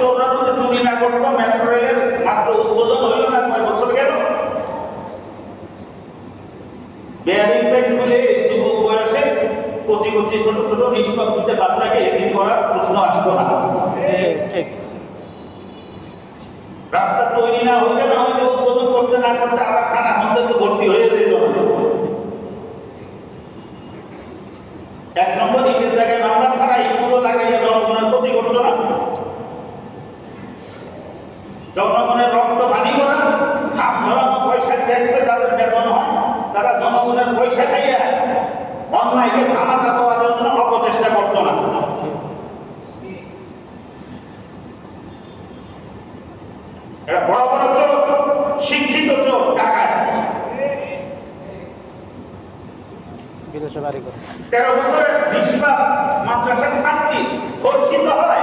চোররা চুরি না করতো মেট্রো রেলের মাত্র উদ্বোধন হইল না কয় বছর গেল বেয়ারিং খুলে যুবক বয়সে কচি কচি ছোট ছোট নিষ্পাপ বাচ্চাকে এদিন করার প্রশ্ন আসতো না। রাস্তা তৈরি না হইলে না হইলে উদ্বোধন করতে না করতে আবার খানা তো ভর্তি হয়ে যেত। এক নম্বর ইটের জায়গায় নাম্বার ছাড়া ইটগুলো লাগাইয়া জনগণের ক্ষতি করতো না জনগণের রক্ত পানি করা হাত ধরানো পয়সা ট্যাক্সে যাদের বেতন হয় তারা জনগণের পয়সা খাইয়া অন্যায়কে ধামাচা দেওয়ার জন্য অপচেষ্টা করতো না। এটা বড় বড় চোখ শিক্ষিত চোখ টাকায় তেরো বছরের বিশবা মাদ্রাসার ছাত্রী ধর্ষিত হয়।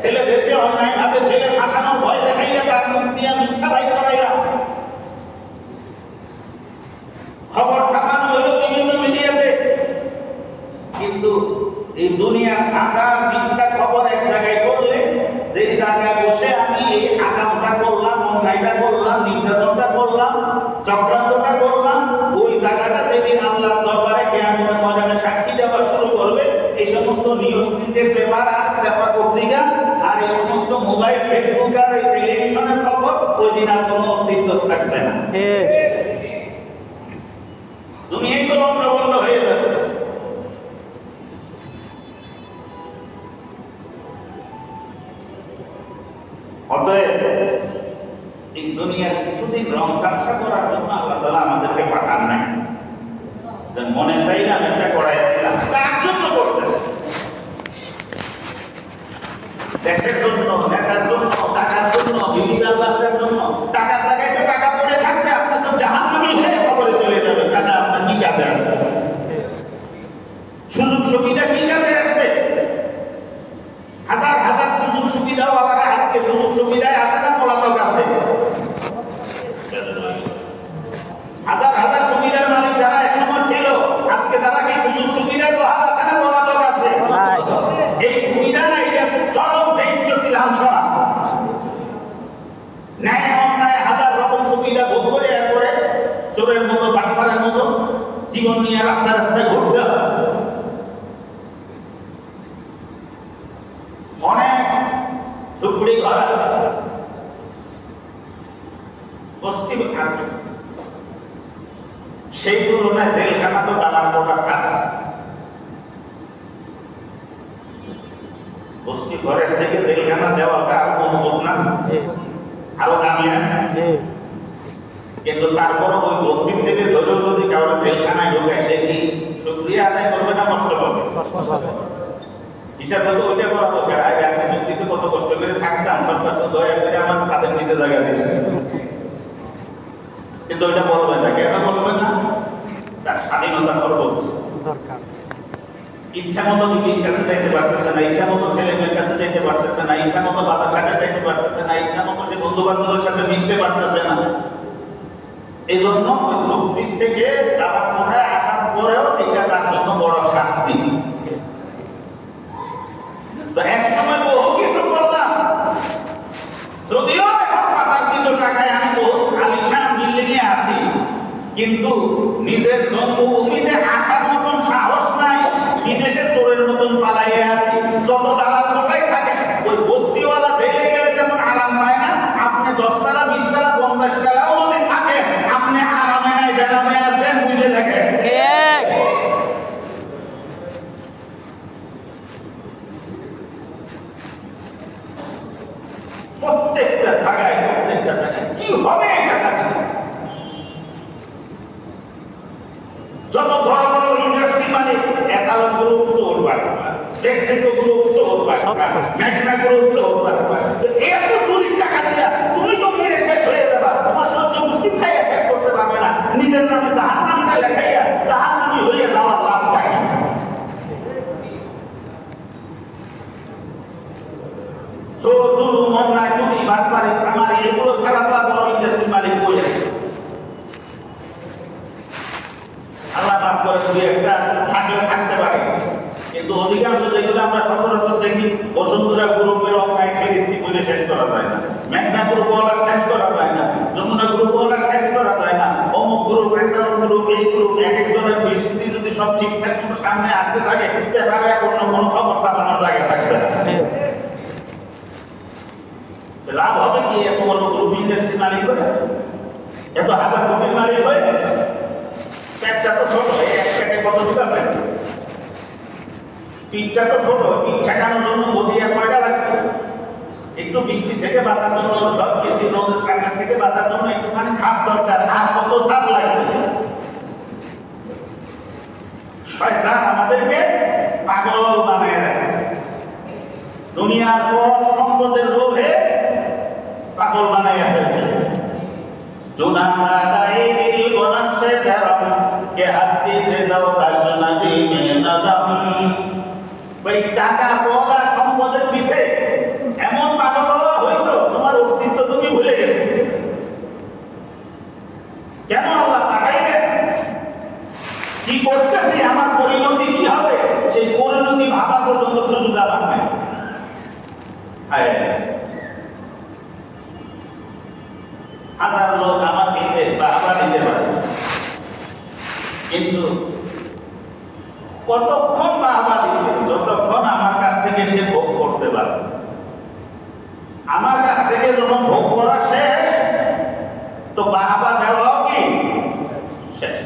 ছেলেদেরকে অন্যায় ভাবে ছেলে ফাঁসানোর ভয় দেখাইয়া তার মুখ দিয়া মিথ্যা বাই করাইয়া। খবর ছাপানো হইল বিভিন্ন মিডিয়াতে। কিন্তু এই দুনিয়ার আশার মিথ্যা খবর এক জায়গায় করলে, যেই জায়গায় বসে আমি এই আকামটা করলাম, অন্যায়টা করলাম, নির্যাতনটা করলাম, চক্রান্তটা করলাম, ওই জায়গাটা যেদিন আল্লাহর দরবারে কেয়ামতের ময়দানে সাক্ষী দেওয়া শুরু করবে, এই সমস্ত নিউজ প্রিন্টের পেপার আর পেপার পত্রিকা সমস্ত মোবাইল ফেসবুক আর এই টেলিভিশনের খবর ওই দিন আর কোনো অস্তিত্ব থাকবে না ঠিক দুনিয়াই তো লন্ডভন্ড হয়ে যাবে অতএব এই দুনিয়ার কিছুদিন রং তামসা করার জন্য আল্লাহ তালা আমাদেরকে পাঠান নাই যে মনে চাইলাম একটা করাই দিলাম তার জন্য করতেছে দেশের জন্য নেতার জন্য টাকার জন্য বিবিধার বাচ্চার জন্য টাকার জায়গায় তো টাকা পড়ে থাকবে আপনার তো জাহান্নামী হয়ে খবরে চলে যাবে টাকা আপনার কি কাজে আসবে সুযোগ সুবিধা কি কাজে আসবে হাজার হাজার সুযোগ সুবিধাওয়ালারা সুবিধায় আছে না পলাতক আছে হাজার হাজার সুবিধার মালিক যারা একসময় ছিল আজকে তারা কি সুযোগ সুবিধায় বহাল আছে না পলাতক আছে নাই এই সুবিধা না এটা চরম বেইজ্জতি লাঞ্ছনা ন্যায় অন্যায় হাজার রকম সুবিধা ভোগ করে একবারে চোরের মতো বাটপারের মতো জীবন নিয়ে রাস্তা রাস্তায় ঘুরতে হয় অনেক ঝুপড়ি ঘর আছে বস্তি আছে সেই তুলনায় জেলখানা তো দালাল কোটা ছাড়ছে বস্তি ঘরের থেকে জেলখানা দেওয়াটা মজবুত না। আরও দামি না। কিন্তু তারপরে ওই বস্তির থেকে ধরেও যদি কাউকে জেলখানায় ঢোকে সে কি শুক্রিয়া আদায় করবে না কষ্ট পাবে? কষ্ট হিসাব তো ওইটা করা দরকার। আগে আমি সত্যিতে কত কষ্ট করে থাকতাম। সরকার তো দয়া করে আমার ছাদের নিচে জায়গা কিন্তু ওইটা বলবে না। কেন বলবে না? স্বাধীনতা করব। দরকার। ইচ্ছা মতো বিবির কাছে যাইতে পারতেছে না ইচ্ছা মতো ছেলে মেয়ের কাছে যাইতে পারতেছে না ইচ্ছা মতো বাবা ঘাটে যাইতে পারতেছে না ইচ্ছা মতো সে বন্ধু বান্ধবের সাথে মিশতে পারতেছে না। এই জন্য ওই থেকে তারা কোথায় আসার পরেও এটা তার জন্য বড় শাস্তি। তো এক সময় বেঁচে থাকে। প্রত্যেকটা জায়গায় প্রত্যেকটা জায়গায়। কি হবে এই টাকা যত বড় বড় ইন্ডাস্ট্রি মানে এসালন গ্রুপ চোর গ্রুপ চোর বাড়ি চোর মন্নায় চুরি বাটপারি খামারি এগুলো তো বড় ইন্ডাস্ট্রি মালিক বলে আল্লাহ মাফ করে দুই একটা থাকলে থাকতে পারে, কিন্তু অধিকাংশ যেগুলো আমরা সচরাচর দেখি বসুন্ধরা গ্রুপের অন্যায় ফেরিস্তি করে শেষ করা যায় না। মেঘনা গ্রুপ ওয়ালা শেষ করা যায় না। যমুনা গ্রুপ ওয়ালা শেষ করা যায় না। অমুক গ্রুপ এসালন গ্রুপ, এই গ্রুপ, এক একজনের ফেরিস্তি যদি সব ঠিকঠাক মতো সামনে আসতে থাকে পেপারে কোনো কোনো খবর ছাপানোর জায়গা থাকবে না। লাভ হবে কি? এত বড় গ্রুপ ইন্ডাস্ট্রি মালিক হয়ে? এত হাজার কোটির মালিক হয়ে? পেটটা তো ছোট এক পেটে কত ঢুকা পেট পিঠটা তো ছোট পিঠ ছেঁকানোর জন্য গদি আর কয়টা লাগবে? একটু বৃষ্টি থেকে বাঁচার জন্য, সব বৃষ্টি রোদের কাটার থেকে বাঁচার জন্য একটুখানি ছাপ দরকার। আর কত ছাপ লাগবে? শয়তান আমাদেরকে পাগল বানায় রাখে। দুনিয়ার পর সম্পদের লোভে পাগল বানাইয়া ফেলছে। জুনামাদাই গনাশে ধরম কে হাসতি যাও দাসনা দিমে। নদম ওই টাকা পয়সা সম্পদের পিছে এমন পাগল হয়েছো তোমার অস্তিত্ব তুমি ভুলে গেছো কেন আল্লাহ পাঠাইবেন কি করতেছি আমার পরিণতি কি হবে সেই পরিণতি ভাবা পর্যন্ত সুযোগ আমার নাই হায় হাজার লোক আমার পিছে বা আবার দিতে পারে কিন্তু কতক্ষণ বা আবার দিবে যতক্ষণ আমার কাছ থেকে সে ভোগ করতে পারবে আমার কাছ থেকে যখন ভোগ করা শেষ তো বাহাবা দেওয়াও কি শেষ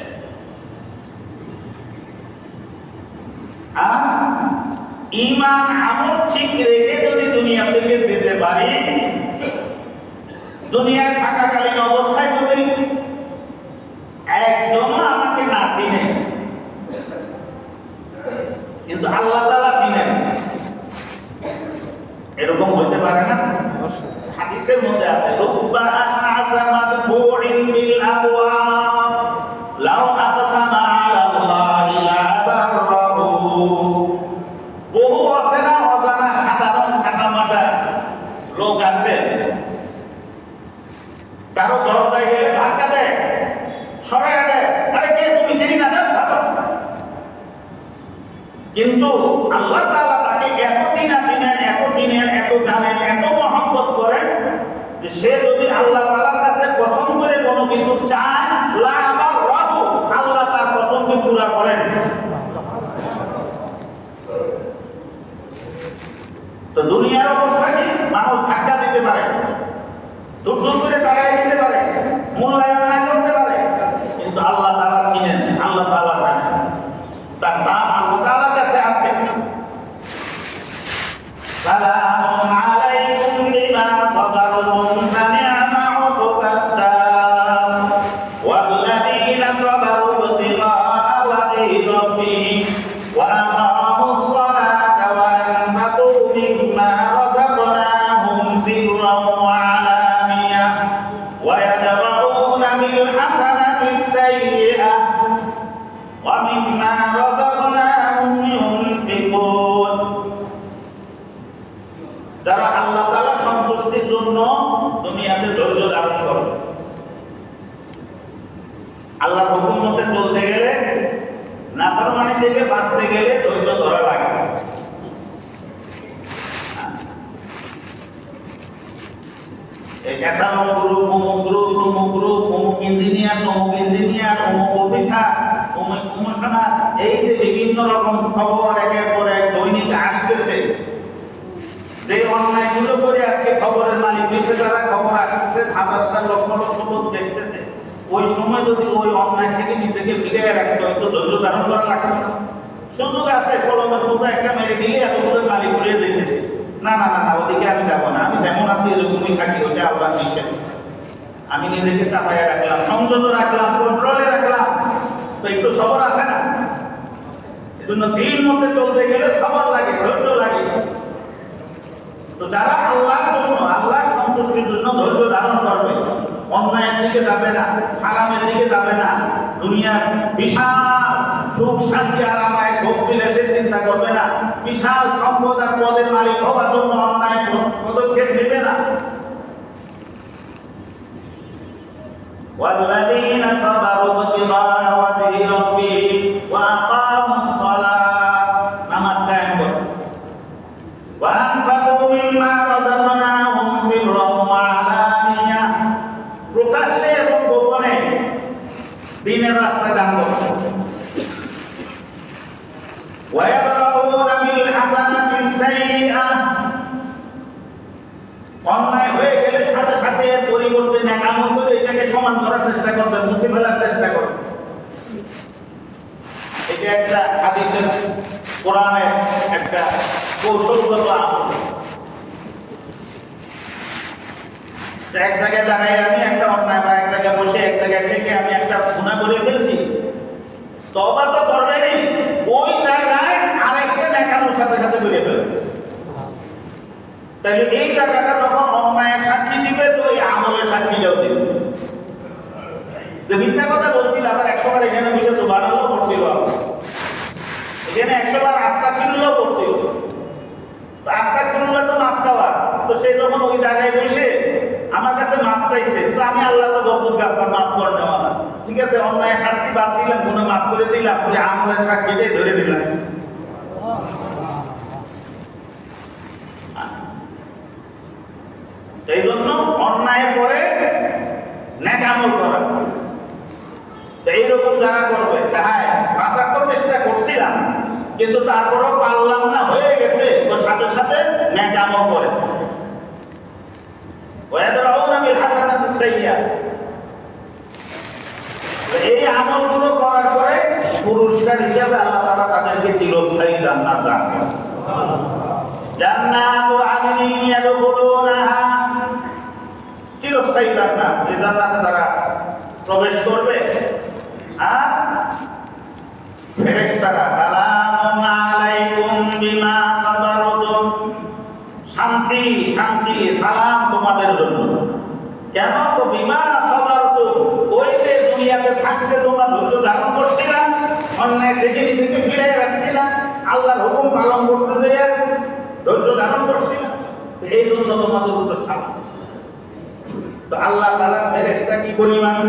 আর ইমান আমল ঠিক রেখে যদি দুনিয়া থেকে যেতে পারি দুনিয়ায় থাকাকালীন অবস্থায় যদি একজন আমাকে না চিনে কিন্তু আল্লাহ তালা চিনেন এরকম হইতে পারে না? হাদিসের মধ্যে আছে রুব্বা আসামাত বুইন বিল আবওয়াব। কারও দরজায় গেলে ধাক্কা দেয় সরাই দেয়, আরে কে তুমি চিনি না কিন্তু আল্লাহ তাআলা তাকে এত চিনা চিনেন, এত চিনেন, এত জানেন, এত মহব্বত করেন যে সে যদি আল্লাহ তাআলার কাছে কসম করে কোনো কিছু চায় রাহু আল্লাহ তার কসমকে পুরা করেন। তো দুনিয়ার অবস্থা কি? মানুষ ধাক্কা দিতে পারে। দূর দূর করে তাড়াই দিতে পারে মূল্যায়ন না করতে পারে কিন্তু আল্লাহ তাআলা চিনেন আল্লাহ তাআলা জানেন তার নাম আল্লাহ তাআলার কাছে আছে সালামুন আল্লাহ হুকুম মতে চলতে গেলে, নাফরমানি থেকে বাঁচতে গেলে ধৈর্য ধরা লাগে। অমুক ইঞ্জিনিয়ার ইঞ্জিনিয়ার অফিসার কমিশনার, এই যে বিভিন্ন রকম খবর একের পর এক দৈনিক আসতেছে। যে করে আজকে খবরের মালিক খবর আসতেছে, হাজার হাজার লক্ষ লক্ষ লোক দেখতেছে। ওই সময় যদি ওই অন্যায় থেকে নিজেকে ফিরে রাখতে হয়তো ধৈর্য ধারণ করা লাগবে সুযোগ আছে কলমের বোঝা একটা মেরে দিলে এতগুলো মালিক ঘুরে যেতেছে না না না না, ওদিকে আমি যাব না। আমি যেমন আছি, এরকমই থাকি ওটা আল্লাহ নিষেধ। আমি নিজেকে চাপাইয়া রাখলাম, সংযত রাখলাম কন্ট্রোলে রাখলাম। তো একটু সবর আছে না? এজন্য দিন মধ্যে চলতে গেলে সবর লাগে, ধৈর্য লাগে। তো যারা আল্লাহর জন্য আল্লাহ সন্তুষ্টির জন্য ধৈর্য ধারণ করবে অন্যায়ের দিকে যাবে না হারামের দিকে যাবে না দুনিয়ার বিশাল সুখ শান্তি আরামায় ভোগ বিলাসের চিন্তা করবে না বিশাল সম্পদ আর পদের মালিক হওয়ার জন্য অন্যায় পদক্ষেপ নেবে না والذين صبروا ابتغاء একটা কৌশলগত আমল এক জায়গায় দাঁড়াই আমি, একটা অন্যায় বা এক জায়গায় বসে, এক জায়গায় থেকে আমি একটা গুণা করে ফেলছি। তবা তো করবেনই ওই জায়গায় আরেকটা ন্যাকামোর সাথে সাথে করে ফেলবে তাহলে এই জায়গাটা যখন অন্যায়ের সাক্ষী দিবে, তো এই আমলের সাক্ষীটাও দিবে। যে মিথ্যা কথা বলছিল, আবার একশো বার এখানে বসে সুবানাল্লাহ পড়ছিল। এখানে একশো বার আস্থা কিনুল্লাহ পড়ছিল তো আস্থা কিনুল্লাহ তো মাপ চাওয়া তো সে যখন ওই জায়গায় বসে আমার কাছে মাপ চাইছে তো আমি আল্লাহ তো গপুর ব্যাপার মাপ করে নেওয়া না। ঠিক আছে, অন্যায় শাস্তি বাদ দিলাম গুণে মাপ করে দিলাম, ওই আমলের সাক্ষীটাই ধরে দিলাম এই জন্য অন্যায় করে ন্যাক আমল করা এইরকম যারা করবে হ্যাঁ বাঁচার তো চেষ্টা করছিলাম, কিন্তু তারপরেও পারলাম না, হয়ে গেছে। তো সাথে সাথে ন্যাক আমল করে। এই আমলগুলো করার পরে পুরস্কার আল্লাহ তাদেরকে চিরস্থায়ী জান্নাত দান করেন। আদনিন ইয়াদখুলুনাহা। চিরস্থায়ী জান্নাত, যে জান্নাতে তারা প্রবেশ করবে। আর ফেরেশতারা, সালামুন আলাইকুম বিমা সাবারতুম শান্তি শান্তি, সালাম। তোমাদের জন্য। কেন তো বিমা সাবারতুম ওই যে দুনিয়াতে থাকতে তোমরা ধৈর্য ধারণ করছিলাম অন্যায় থেকে নিজেকে ফিরে রাখছিলাম আল্লাহর হুকুম পালন করতে যেয়ে ধৈর্য ধারণ করছিলাম এই জন্য তোমাদের উপর সালাম। তো আল্লাহ তাআলা ফেরেশতা কি পরিমাণ?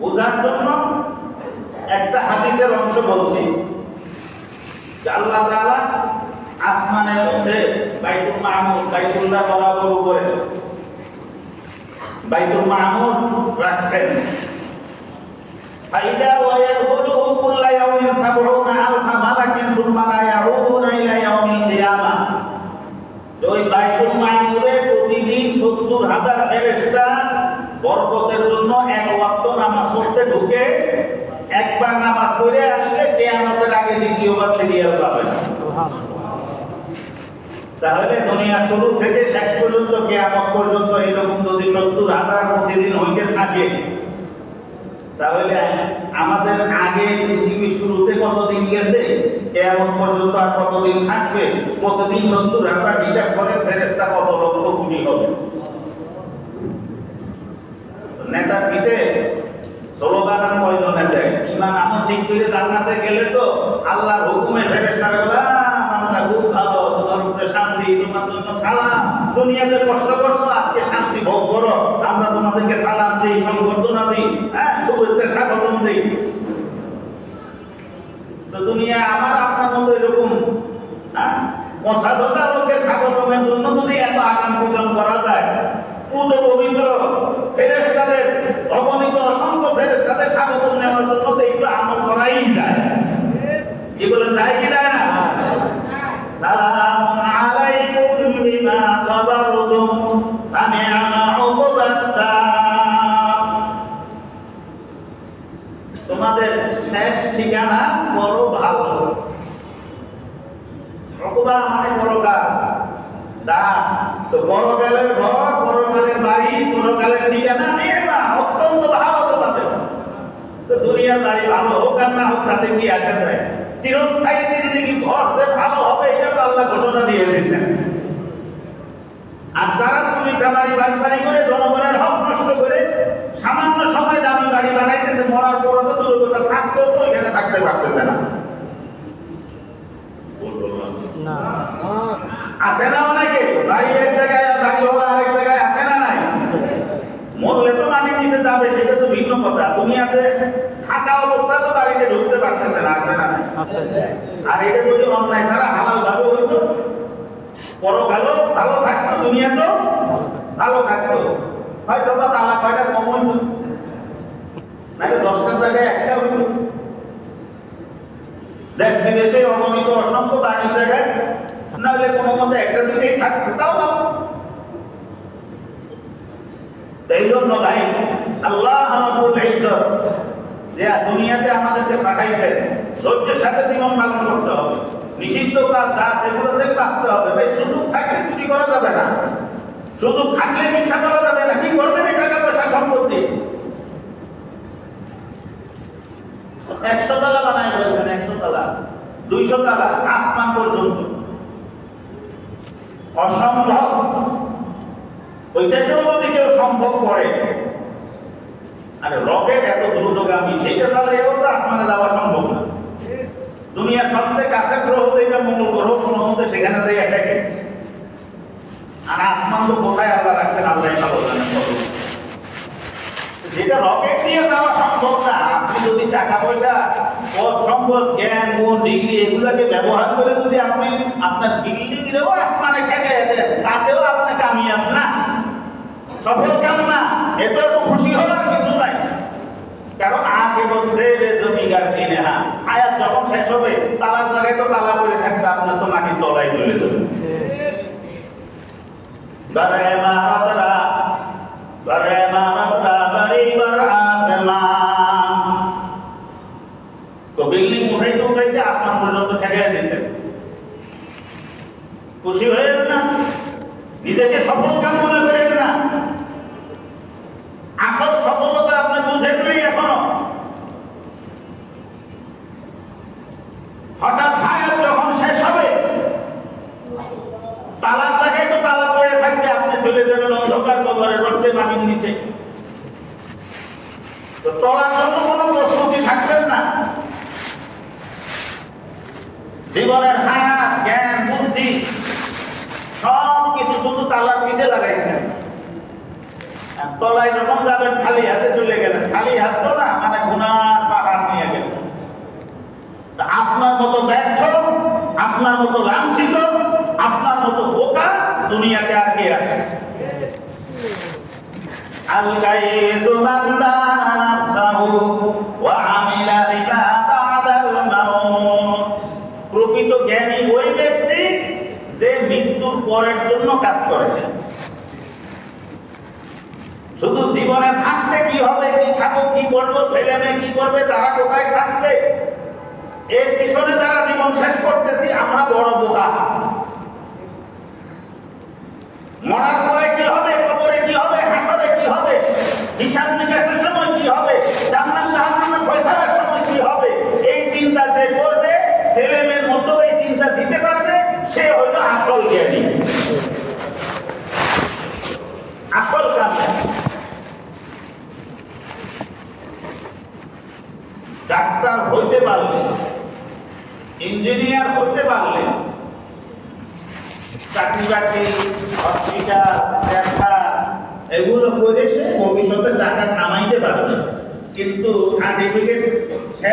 বোঝার জন্য একটা হাদিসের অংশ বলছি। আল্লাহ তাআলা আসমানের মধ্যে বাইতুল মাহমুদ বাইতুল্লাহ বরাবর উপরে বাইতুল মাহমুদ রাখছেন فإذا ويدخله كل يوم سبعون ألف ملك ثم لا يعودون إلى يوم القيامة ওই বাইতুল মাহমুদে প্রতিদিন সত্তর হাজার ফেরেশতা বরকতের জন্য এক ওয়াক্ত নামাজ পড়তে ঢুকে একবার নামাজ পড়ে আসলে কেয়ামতের আগে দ্বিতীয়বার সিরিয়াল পাবে না তাহলে দুনিয়া শুরু থেকে শেষ পর্যন্ত, কেয়ামত পর্যন্ত এরকম যদি সত্তর হাজার প্রতিদিন হইতে থাকে, তাহলে আমাদের আগে পৃথিবী শুরুতে কতদিন গেছে? কেয়ামত পর্যন্ত আর কতদিন থাকবে? প্রতিদিন সত্তর হাজার হিসাব করে ফেরেস্তা কত লক্ষ কোটি হবে? নেতার পিছে স্লোগান ইমান আমার ঠিক করে জান্নাতে গেলে তো আল্লাহর হুকুমে ফেরেস্তারা বলে আমরা খুব ভালো। শান্তি, তোমার জন্য সালাম। দুনিয়াতে কষ্ট করছ, আজকে শান্তি ভোগ করো। আমরা তোমাদেরকে সালাম দিই, সংবর্ধনা দিই হ্যাঁ শুভেচ্ছা স্বাগতম দিই। তো দুনিয়া আমার আপনার মতো এরকম হ্যাঁ? লোকের স্বাগতমের জন্য যদি এত কুকাম করা যায় পবিত্র ফেরেস্তাদের অগণিত অসংখ্য ফেরেস্তাদের স্বাগতম নেওয়ার জন্য তো একটু আমল করাই যায়। কি বলে যায় কি না? সালাম ফানি'মা তোমাদের শেষ ঠিকানা বড় ভালো। অকুবা মানে পরকাল তা তো পরকালের ঘর পরকালের বাড়ি পরকালের ঠিকানা নির্মা অত্যন্ত ভালো তোমাদের। তো দুনিয়ার বাড়ি ভালো হোক আর না হোক, তাতে কি আসা যায় চিরস্থায়ী জিন্দগি ঘর যে ভালো হবে, এটা তো আল্লাহ ঘোষণা দিয়ে দিয়েছেন। আর যারা চুরি চামারি বাড়ি বাড়ি করে জনগণের হক নষ্ট করে সামান্য সময় দামি বাড়ি বানাইতেছে মরার পর তো দুর্গতা থাকতেও তো এখানে থাকতে পারতেছে না। আছে না অনেকে? বাড়ি এক জায়গায় বাড়ি হলো আরেক জায়গায় আছে না নাই? মরলে তো মাটির নিচে যাবে সেটা তো ভিন্ন কথা। দুনিয়াতে থাকা অবস্থা তো বাড়িতে ঢুকতে পারতেছে না আছে না আর এটা যদি অন্যায় ছাড়া হালাল ভাবে হইতো পরকালও ভালো থাকতো দুনিয়াতেও ভালো থাকতো। হয়তো বা তালা কয়টা কম হইতো নাহলে দশটার জায়গায় একটা হইতো। দেশ বিদেশে অগণিত অসংখ্য বাড়ির জায়গায়। নাহলে কোনো মতে একটা দুটেই থাকতো, তাও ভালো। এই জন্য ভাই, আল্লাহ রাব্বুল ইজ্জত যে দুনিয়াতে আমাদেরকে পাঠাইছে, ধৈর্যের সাথে জীবন পালন করতে হবে। নিষিদ্ধ কাজ যা সেগুলো থেকে বাঁচতে হবে। ভাই সুযোগ থাকলে চুরি করা যাবে না সুযোগ থাকলে মিথ্যা করা যাবে না, কি করবেন টাকা পয়সা সম্পত্তি? একশো তালা বানায় রয়েছেন একশো তালা। দুইশো তালা, আসমান পর্যন্ত। অসম্ভব। ওইটাকেও যদি কেউ সম্ভব করে। আরে রকেট এত দ্রুতগামী সেইটা চালাইও তো আসমানে যাওয়া সম্ভব না। দুনিয়ার সবচেয়ে কাছের গ্রহ যেটা, মঙ্গল গ্রহ, কোনো মতে সেখানে যাই এটাকে আর আসমান তো কোথায় আল্লাহ রাখছেন আল্লাহ ভালো জানেন যেটা রকেট নিয়ে যাওয়া সম্ভব না, আপনি যদি টাকা পয়সা সম্পদ, জ্ঞান গুণ ডিগ্রি এগুলোকে ব্যবহার করে যদি আপনি আপনার বিল্ডিংয়েও আসমানে ঠেকে তাতেও আপনি কামিয়াব না। সফল কাম না? এত তো খুশি হওয়ার কিছু নাই। কারণ আগে বলছে, রে জমিগার কিনে হা। আয়াত যখন শেষ হবে তালার জায়গায় তো তালা করে থাকতে আপনার তো মাটির তলায় চলে যাবে আসল সফলতা আপনি বুঝেন নাই এখনও হঠাৎ হায়াত যখন শেষ হবে তালার জায়গায় তো তালা পড়ে থাকবে আপনি চলে যাবেন অন্ধকার কবরে রক্তে মাটির নিচে চলার জন্য কোনো প্রস্তুতি থাকবেন না। জীবনের হাত জ্ঞান, বুদ্ধি সব কিছু শুধু তালার পিছে লাগাইছেন? তলায় যখন যাবেন, খালি হাতে চলে গেলেন। খালি হাত তো না মানে গুনার পাহাড় নিয়ে গেলেন। আপনার মতো ব্যর্থ, আপনার মতো লাঞ্ছিত, আপনার মতো বোকা দুনিয়াতে আর কে আছে? আল গায়ে জন্য কাজ করেছে শুধু জীবনে থাকতে কি হবে, কি খাব, কি করব, ছেলে মেয়ে কি করবে, তারা কোথায় থাকবে? এর পিছনে যারা জীবন শেষ করতেছি, আমরা বড় বোকা। মরার পরে কি হবে কবরে কি হবে হাসরে কি হবে হিসাব নিকাশের সময় কি হবে জান্নাত জাহান্নামের ফয়সালার সময় কি হবে এই চিন্তা যে করবে ছেলে মেয়ের মতো এই চিন্তা দিতে পারবে সে হইল আসল জ্ঞানী আসল কামে ডাক্তার হইতে পারলে ইঞ্জিনিয়ার হতে পারলে, চাকরি বাকরি হসপিটাল ব্যবসা, এগুলো করে সে ভবিষ্যতে টাকা কামাইতে পারবে। কিন্তু সার্টিফিকেট